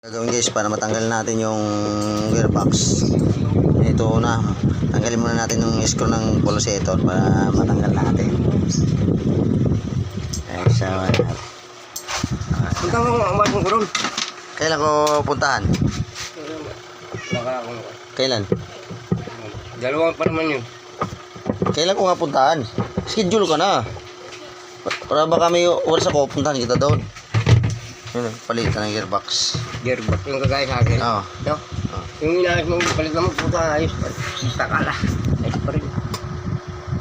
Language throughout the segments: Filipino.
Gagawin guys para matanggal natin yung gearbox. Ito na. Tanggalin muna natin yung screw ng pulsator para matanggal natin. Ay, sa Punta mo ang batong kurong. Kailan ko puntahan? Kailan? Dalawa pa naman yun. Kailan ko nga puntahan? Schedule ka na. Pa- Para baka may oras ako, puntahan kita doon. Yun, palitan ng gearbox. Gearbox yung kagaya sa akin. Oo. No? Oo. Yung inaayos mo, palit mo, puta, ayos pa. Takala. Ayos pa rin.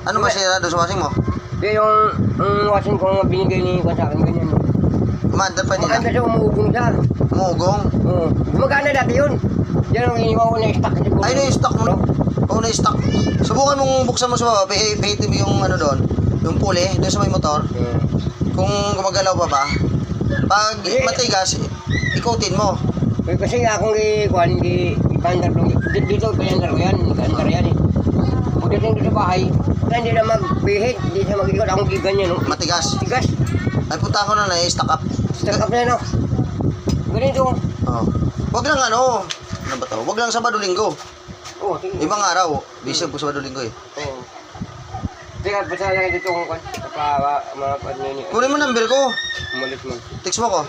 Ano ba sira doon sa washing mo? Di yung, yung washing ko binigay ni ko sa akin, ganyan. Umaandar pa nila. Maganda siya, umuugong siya. Umugong. Oo. Gumagana dati yun. Yan ang iniwan ko na stock. Ay, na-stock mo. Oo, na-stock. Subukan mong buksan mo sa baba. Pihitin mo yung ano doon. Yung pulley, doon sa may motor. Oo. Kung gumagalaw pa ba. Pag Eh. matigas, ikutin mo. Eh, Kasi akong ikuhan, di ipandar ko. Dito, dito, ipandar ko yan. Ipandar yan eh. Pagdating dito sa bahay, wala hindi na magbihit, hindi siya mag-ikot. Akong giganyan, no? Matigas. Tigas. Ay, punta ko na na, stock up. Stack up na, no? Ganito. Oo. Wag lang ano. Ano ba to? Wag lang Sabado Linggo. Oo, tingin. Ibang araw. Busy po Sabado Linggo eh. Oo. Teka, basta yan dito kung Kapawa, mga yun. eh. Kunin mo number ko. Umalit mo. Text mo ko.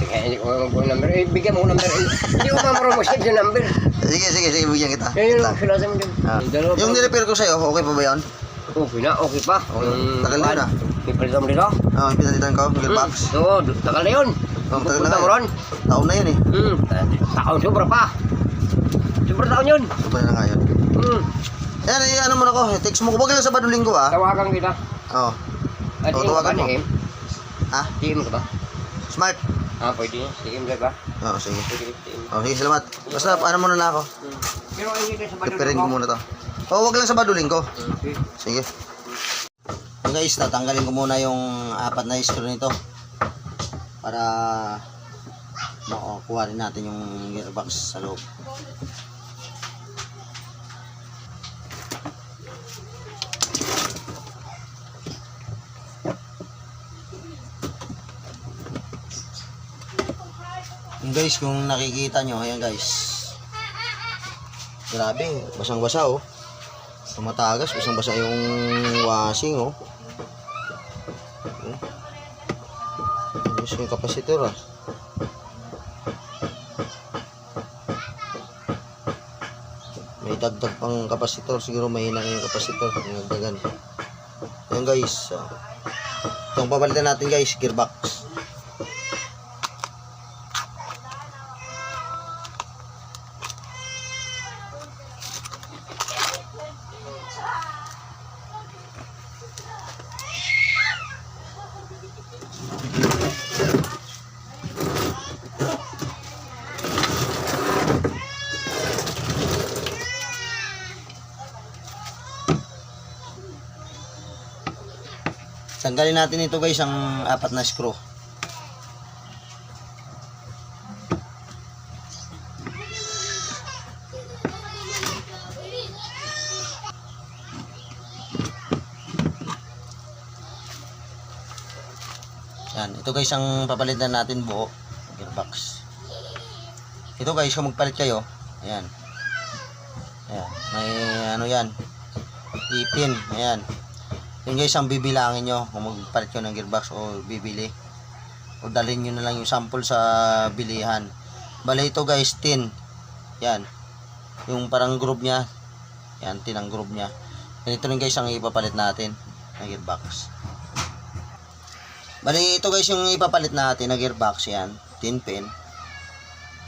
Teka, hindi ko mag number. Eh, bigyan mo ko number. Eh, Hindi ko ma-promote yung number. Sige, sige, sige. Bigyan kita. Yan yung Lang. sulatan mo dyan. Ah. Yung pa. nirepair ko sa'yo, okay pa ba yun? Okay na, okay pa. Okay. Yung Tagal na yun. May palitan mo dito. Oo, oh, pinalitan ko. Gearbox. Hmm. Oo, tagal na yun. Oh, tagal na mo nga. ron. Taon na yun eh. Hmm. Taon, sobra pa. Sobra taon yun. Ano na nga yun? Hmm. Yan, eh, ano mo na ko. Text mo ko. Wag lang Sabado Linggo ah. Tawagan kita. Oo. At Oo, tingin tawagan ka mo. Tingin? Ha? Tingin ka ba? Smart. Ah, pwede. Tingin ka ba? Oo, sige. Sige, tingin. Oh, sige, salamat. Basta, ano muna na ako. Hmm. Pero ay dito sa badong Preparein ko muna to. Oo, wag lang Sabado Linggo. Hmm, sige. Sige. Yung guys, tatanggalin ko muna yung apat na screw nito. Para makukuha rin natin yung gearbox sa loob. Yung guys, kung nakikita nyo, ayan guys. Grabe, basang-basa oh. Tumatagas, basang basa yung washing, oh. Oh. Ayos yung kapasitor, ah. May dagdag pang kapasitor, siguro mahina yung kapasitor. Yung nagdagan. Ayan guys, ah. Itong papalitan natin guys, gearbox. Tanggalin natin ito guys, ang apat na screw. Yan, ito guys ang papalitan natin buo, gearbox. Ito guys, kung magpalit kayo, ayan. Ayan, may ano yan, ipin, ayan. Yun guys ang bibilangin nyo kung magpalit kayo ng gearbox o bibili. O dalhin nyo na lang yung sample sa bilihan. Bale ito guys, tin. Yan. Yung parang groove niya. Yan, tin ang groove niya. Ganito rin guys ang ipapalit natin ng gearbox. Bale ito guys yung ipapalit natin na gearbox yan. Tin pin.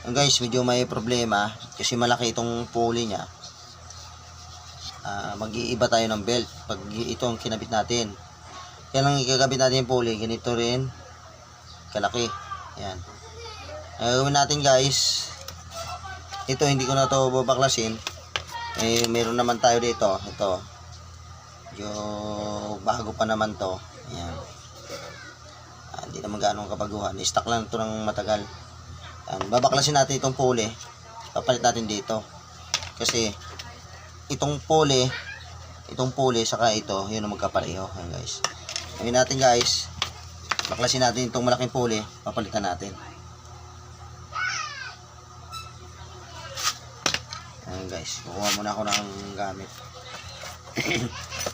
Yung guys, medyo may problema kasi malaki itong pulley niya ah, mag-iiba tayo ng belt pag ito ang kinabit natin. Kaya lang ikagabit natin yung pulley ganito rin. Kalaki. Yan ang gagawin natin guys ito hindi ko na to babaklasin. Eh meron naman tayo dito. Ito. Yung bago pa naman to. Yan ah, hindi naman gaano kapaguhan stock lang to ng matagal. Yan, babaklasin natin itong pulley. Papalit natin dito. Kasi itong pole itong pole saka ito yun ang magkapareho. Ayan guys. Ngayon natin guys. Baklasin natin itong malaking pole. Papalitan natin. Ayan guys. Kukuha muna ako ng gamit.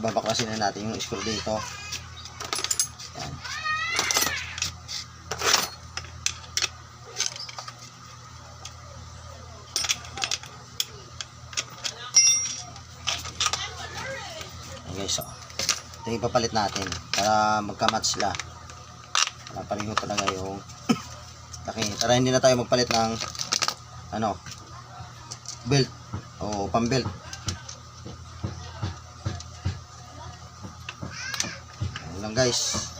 Babaklasin na natin yung screw dito. Ayan. Ayan guys, oh. Ito ipapalit natin para magka-match sila. Para pareho talaga yung laki. Para hindi na tayo magpalit ng ano belt o pambelt. Ayan lang guys.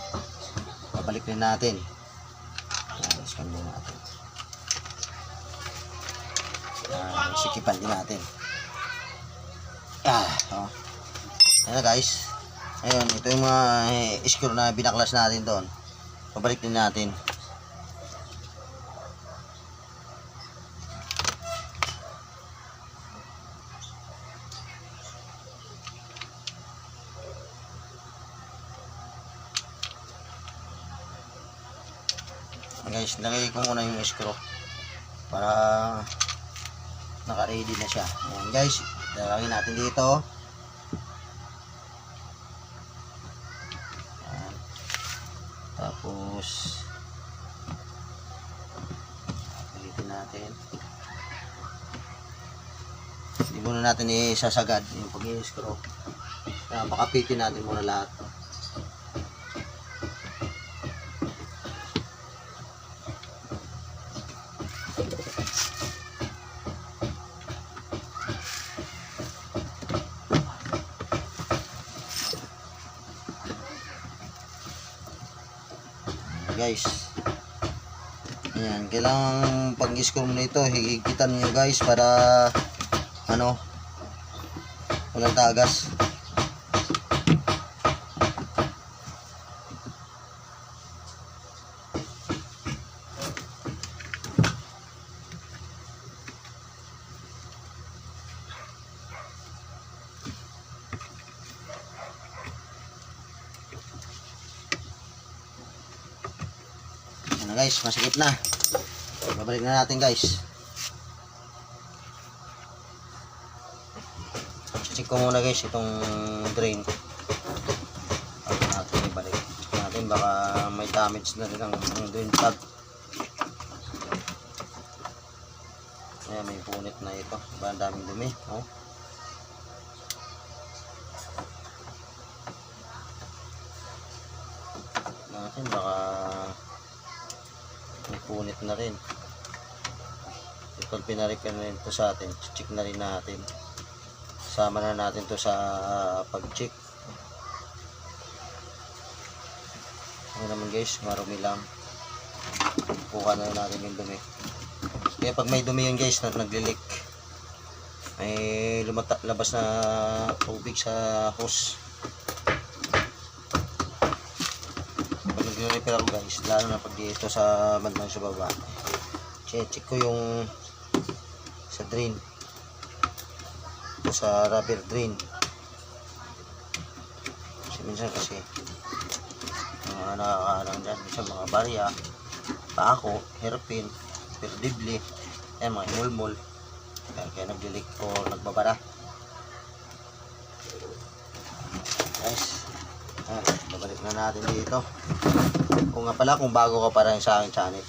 Babalik din natin. Ayan, scan din natin. Ayan, sikipan din natin. Ah, oh. Ayan na guys. Ayun, ito yung mga eh, screw na binaklas natin doon. Pabalik din natin. Ayan guys, lagay ko muna yung screw para naka-ready na siya. Ayan guys, lalagay natin dito. Ayan. Tapos pilitin natin. Hindi muna natin isasagad yung pag-i-screw. Kaya makapitin natin muna lahat. Guys. Ayan kailangan pag mo nito higitan nyo guys para ano walang tagas guys, masikip na. Babalik na natin guys. Check ko muna guys itong drain. Bago natin ibalik. Check natin baka may damage na rin ang drain plug. Ayan, may punit na ito. Ba, ang daming dumi. Oh. Natin baka may punit na rin. Pinarikan na rin to sa atin. Check na rin natin. Sama na natin to sa pag-check. Ano naman guys, marumi lang. Kuha na natin yung dumi. Kaya pag may dumi yun guys na nagli-leak, may lumata, labas na tubig sa hose. Nagre-repair ako guys, lalo na pag dito sa bandang sa baba, check, check ko yung sa drain. Sa rubber drain. Kasi minsan kasi, mga nakakaarang dyan, minsan mga barya, pako, hairpin, perdibli, yan mga mulmul. Kaya, kaya nagdilik o nagbabara. Guys, ah, babalik na natin dito. Kung nga pala, kung bago ka pa rin sa aking channel,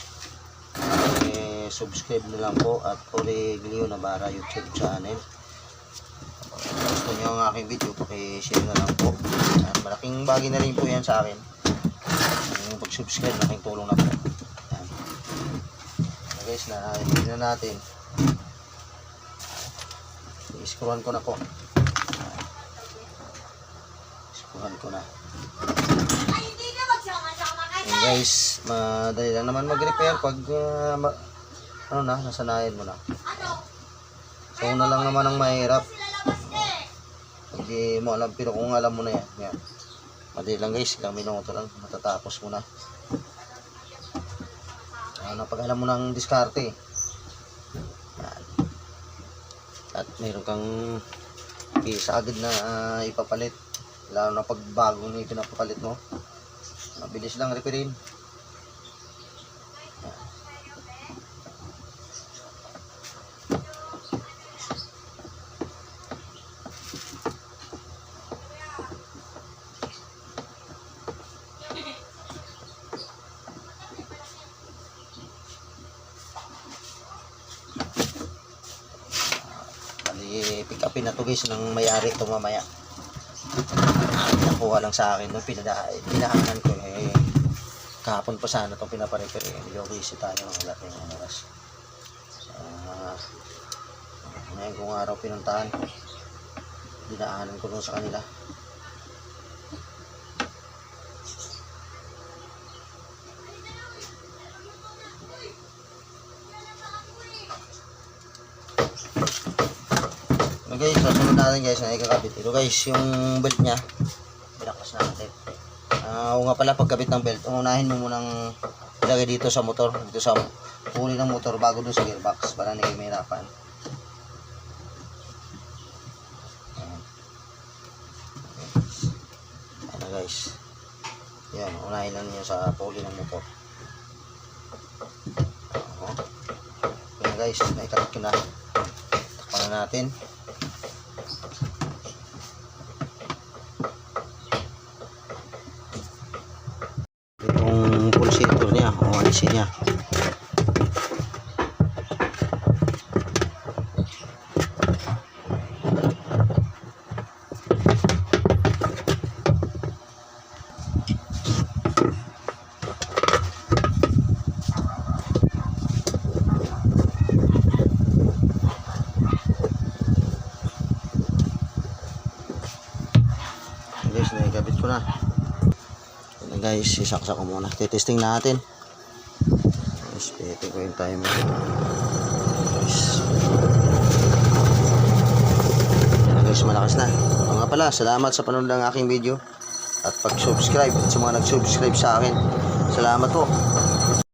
eh, subscribe na lang po at Uri Glio Nabara YouTube channel. Kung gusto niyo ang aking video, paki-share na lang po. Yan, malaking bagay na rin po yan sa akin. Yung pag-subscribe, malaking tulong na po. Yan. So guys, na na natin. I-screwan ko na po. Screwan ko na. Ay, hindi na magsama-sama kayo. Ayan guys, madali lang naman mag-repair pag ah, ma- ano na, nasanayan mo na. So una lang naman ang mahirap. Hindi mo alam, pero kung alam mo na yan, yan. Madali lang guys, ilang minuto lang, matatapos mo na. Ano, pag alam mo ng diskarte, meron kang pisa agad na ah, ipapalit. Lalo na pag bago na yung pinapapalit mo. Mabilis lang reparin. Bali, pick upin na to guys ng may-ari ito mamaya. Nakuha lang sa akin nung pinada, pinahanan ko eh. Kahapon pa sana itong pinaparepair eh. Ako busy tayo ng lahat ng oras. Ah, ngayon kong araw pinuntahan. Dinaanan ko dun sa kanila. So guys, sasunod natin guys na ikakabit. Ito guys, yung belt niya. Ah, oo nga pala pagkabit ng belt, unahin mo munang ilagay dito sa motor, dito sa huli ng motor bago dun sa gearbox para hindi kayo mahirapan. Ano guys. Yan, unahin lang niyo sa huli ng motor. Yan guys, naikabit ko na. Takpan na natin. Itong pulsator niya o alisin niya. Guys naigabit ko na guys, isaksak ko muna. Titesting natin. Guys, pete ko yung timer. Guys. Yan guys, malakas na. O nga pala, salamat sa panonood ng aking video. At pag-subscribe at sa mga nag-subscribe sa akin. Salamat po.